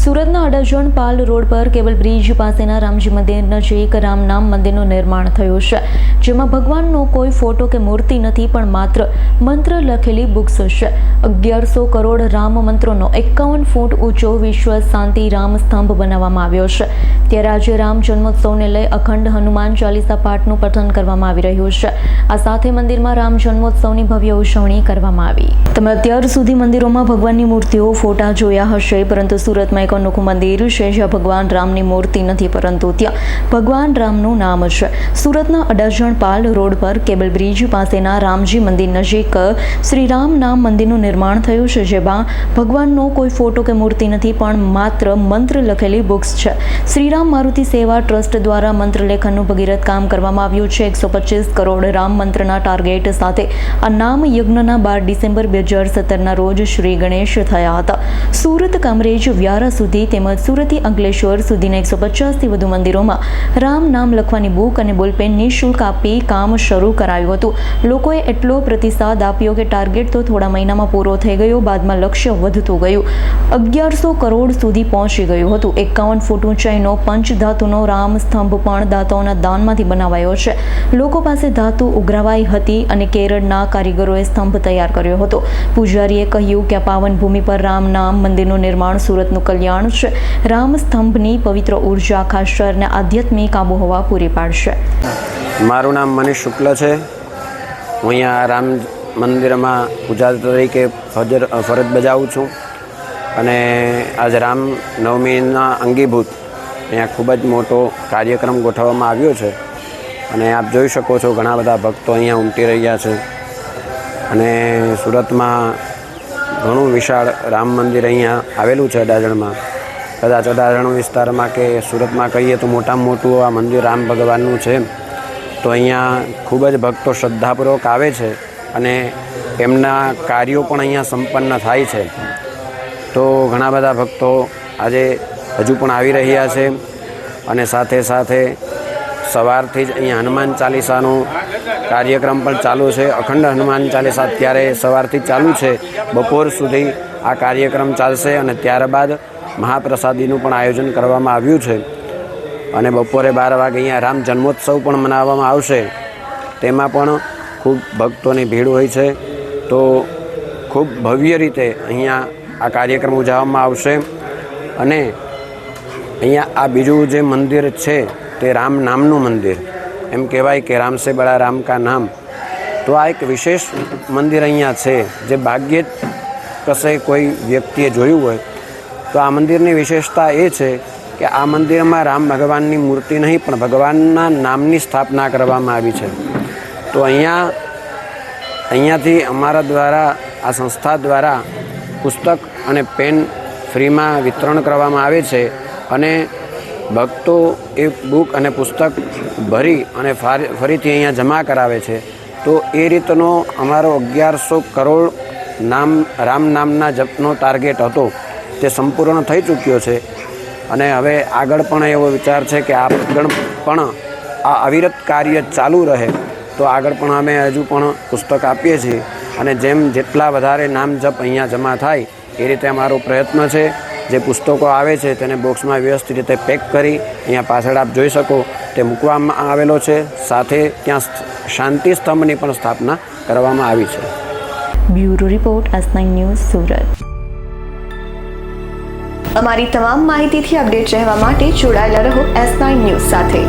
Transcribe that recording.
સુરતના અડજણ પાલ રોડ પર cable bridge પાસેના રામજી મંદિર નજીક રામ નામ મંદિરનું નિર્માણ થયું છે. જેમાં ભગવાનનો કોઈ ફોટો કે મૂર્તિ નથી, પણ માત્ર મંત્ર લખેલી બુક્સ છે. અગિયારસો કરોડ રામ મંત્રોનો એકાવન ફૂટ ઊંચો વિશ્વ શાંતિ રામ સ્તંભ બનાવવામાં આવ્યો છે. ત્યારે આજે રામ જન્મોત્સવને લઈ અખંડ હનુમાન ચાલીસા પાઠનું પઠન કરવામાં આવી રહ્યું છે. આ સાથે મંદિરમાં રામ જન્મોત્સવની ભવ્ય ઉજવણી કરવામાં આવી. તમે અત્યાર સુધી મંદિરોમાં ભગવાનની મૂર્તિઓ, ફોટા જોયા હશે, પરંતુ સુરતમાં એક અનોખું મંદિર છે, જ્યાં ભગવાન રામની મૂર્તિ નથી, પરંતુ ત્યાં ભગવાન રામનું નામ છે. સુરતના અડાજણ પાલ રોડ પર કેબલ બ્રિજ પાસેના રામજી મંદિર નજીક શ્રી રામ નામ મંદિરનું નિર્માણ થયું છે, જેમાં ભગવાનનો કોઈ ફોટો કે મૂર્તિ નથી, પણ માત્ર મંત્ર લખેલી બુક્સ છે. શ્રીરામ મારુતિ સેવા ટ્રસ્ટ દ્વારા મંત્ર લેખનનું ભગીરથ કામ કરવામાં આવ્યું છે. એકસો પચીસ કરોડ રામ મંત્રના ટાર્ગેટ સાથે આ નામ યજ્ઞના બાર ડિસેમ્બર બે હજાર સત્તરના રોજ શ્રી ગણેશ થયા હતા. સુરત કામરેજ વ્યારા સુધી તેમજ સુરતથી અંકલેશ્વર સુધીના એકસો પચાસથી વધુ મંદિરોમાં રામ નામ લખવાની બુક અને બોલપેન નિઃશુલ્ક આપી કામ શરૂ કરાયું હતું. લોકોએ એટલો પ્રતિસાદ આપ્યો કે ટાર્ગેટ તો થોડા મહિનામાં પૂરો થઈ ગયો, બાદમાં લક્ષ્ય વધતું ગયું. અગિયારસો કરોડ સુધી પહોંચી ગયું હતું. એકાવન ફૂટ ઊંચાઈનો પંચધાતુનો રામ સ્તંભ પણ દાતાઓના દાનમાંથી બનાવાયો છે. લોકો પાસે ધાતુ ઉઘરાવાઈ હતી અને કેરળના કારીગરોએ સ્તંભ તૈયાર કર્યો હતો. પૂજારીએ કહ્યું કે પાવન ભૂમિ પર રામ નામ મંદિરનું નિર્માણ સુરતનું કલ્યાણ છે. રામ સ્તંભની પવિત્ર ઊર્જા ખાસ શહેરને આધ્યાત્મિક આબોહવા પૂરી પાડશે. મારું નામ મનીષ શુક્લ છે. હું અહીંયા રામ મંદિરમાં પૂજા તરીકે ફજર, ફરજ બજાવું છું. અને આજ રામ નવમીના અંગીભૂત અહીંયા ખૂબ જ મોટો કાર્યક્રમ ગોઠવવામાં આવ્યો છે. અને આપ જોઈ શકો છો ઘણા બધા ભક્તો અહીંયા ઉમટી રહ્યા છે. અને સુરતમાં ઘણું વિશાળ રામ મંદિર અહીંયા આવેલું છે અડાજણમાં. કદાચ અડાજણ વિસ્તારમાં કે સુરતમાં કહીએ તો મોટામાં મોટું આ મંદિર રામ ભગવાનનું છે. તો અહીંયા ખૂબ જ ભક્તો શ્રદ્ધાપૂર્વક આવે છે અને એમના કાર્યો પણ અહીંયા સંપન્ન થાય છે. તો ઘણા બધા ભક્તો આજે હજુ પણ આવી રહ્યા છે અને સાથે સાથે સવારથી જ અહીંયા હનુમાન ચાલીસાનો કાર્યક્રમ પણ ચાલુ છે. અખંડ હનુમાન ચાલીસા અત્યારે સવારથી ચાલુ છે. બપોર સુધી આ કાર્યક્રમ ચાલશે અને ત્યારબાદ મહાપ્રસાદીનું પણ આયોજન કરવામાં આવ્યું છે. અને બપોરે બાર વાગે અહીંયા રામ જન્મોત્સવ પણ મનાવવામાં આવશે. તેમાં પણ ખૂબ ભક્તોની ભીડ હોય છે. તો ખૂબ ભવ્ય રીતે અહીંયા આ કાર્યક્રમ ઉજવવામાં આવશે. અને અહીંયા આ બીજું જે મંદિર છે તે રામ નામનું મંદિર. એમ કહેવાય કે રામ સે બડા રામ કા નામ. તો આ એક વિશેષ મંદિર અહીંયા છે, જે ભાગ્યે કશે કોઈ વ્યક્તિએ જોયું હોય. તો આ મંદિરની વિશેષતા એ છે કે આ મંદિરમાં રામ ભગવાનની મૂર્તિ નહીં, પણ ભગવાનના નામની સ્થાપના કરવામાં આવી છે. તો અહીંયા, અહીંયાથી અમારા દ્વારા, આ સંસ્થા દ્વારા પુસ્તક અને પેન ફ્રીમાં વિતરણ કરવામાં આવે છે અને ભક્તો એ બુક અને પુસ્તક ભરી અને ફાર- ફરીથી અહીંયા જમા કરાવે છે. તો એ રીતનો અમારો અગિયારસો કરોડ નામ, રામ નામના જપનો ટાર્ગેટ હતો. તે સંપૂર્ણ થઈ ચૂક્યો છે. અને હવે આગળ પણ એવો વિચાર છે કે આગળ પણ આ અવિરત કાર્ય ચાલુ રહે. તો આગળ પણ અમે હજુ પણ પુસ્તક આપીએ છીએ. અને જેમ જેટલા વધારે નામ જપ અહીંયા જમા થાય, એ રીતે અમારો પ્રયત્ન છે. જે પુસ્તકો આવે છે તેને બોક્સમાં વ્યવસ્થિત રીતે પેક કરી અહીંયા પાછળ આપ જોઈ શકો તે મૂકવામાં આવેલો છે. સાથે ત્યાં શાંતિ સ્તંભની પણ સ્થાપના કરવામાં આવી છે. Bureau report S news Surat. અમારી તમામ માહિતીથી અપડેટ રહેવા માટે જોડાયેલા રહો એસ ન્યૂઝ સાથે.